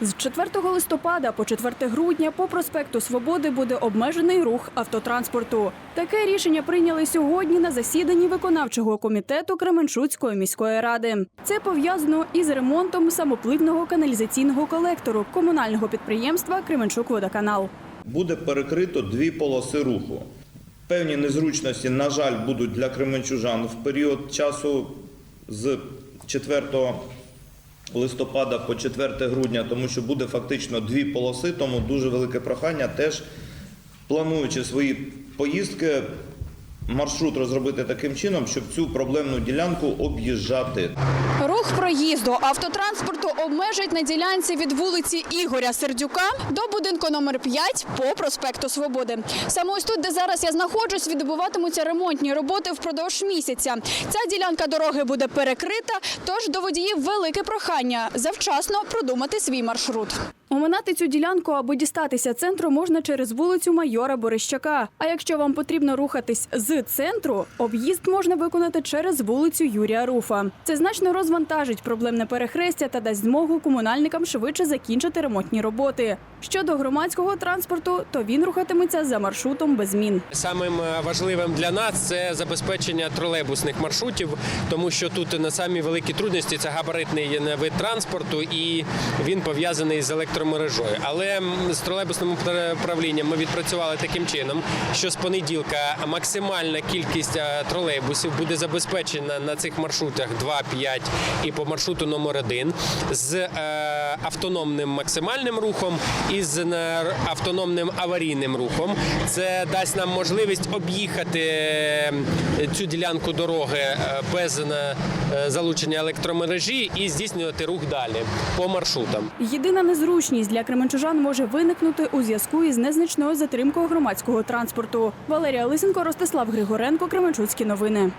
З 4 листопада по 4 грудня по проспекту Свободи буде обмежений рух автотранспорту. Таке рішення прийняли сьогодні на засіданні виконавчого комітету Кременчуцької міської ради. Це пов'язано із ремонтом самопливного каналізаційного колектору комунального підприємства Кременчук-Водоканал. буде перекрито дві полоси руху. Певні незручності, на жаль, будуть для кременчужан в період часу з 4 листопада по 4 грудня, тому що буде фактично дві полоси, тому дуже велике прохання. Теж плануючи свої поїздки, маршрут розробити таким чином, щоб цю проблемну ділянку об'їжджати. Рух проїзду автотранспорту обмежать на ділянці від вулиці Ігоря Сердюка до будинку номер 5 по проспекту Свободи. Саме ось тут, де зараз я знаходжусь, відбуватимуться ремонтні роботи впродовж місяця. Ця ділянка дороги буде перекрита, тож до водіїв велике прохання завчасно продумати свій маршрут. Оминати цю ділянку або дістатися центру можна через вулицю майора Борищака. А якщо вам потрібно рухатись з центру, об'їзд можна виконати через вулицю Юрія Руфа. Це значно розвантажить проблемне перехрестя та дасть змогу комунальникам швидше закінчити ремонтні роботи. Щодо громадського транспорту, то він рухатиметься за маршрутом без змін. Самим е, важливим для нас це забезпечення тролейбусних маршрутів, тому що тут на самі великі трудності це габаритний вид транспорту і він пов'язаний з електромережою. Але з тролейбусним пр- управлінням ми відпрацювали таким чином, що з понеділка максимальна кількість е, тролейбусів буде забезпечена на цих маршрутах 2, 5 і по маршруту номер 1 з е, автономним максимальним рухом і з автономним аварійним рухом. Це дасть нам можливість об'їхати е, цю ділянку дороги без залучення електромережі і здійснювати рух далі по маршрутам. Єдина незручність для кременчужан може виникнути у зв'язку із незначною затримкою громадського транспорту. Валерія Лисенко, Ростислав Григоренко, Кременчуцькі новини.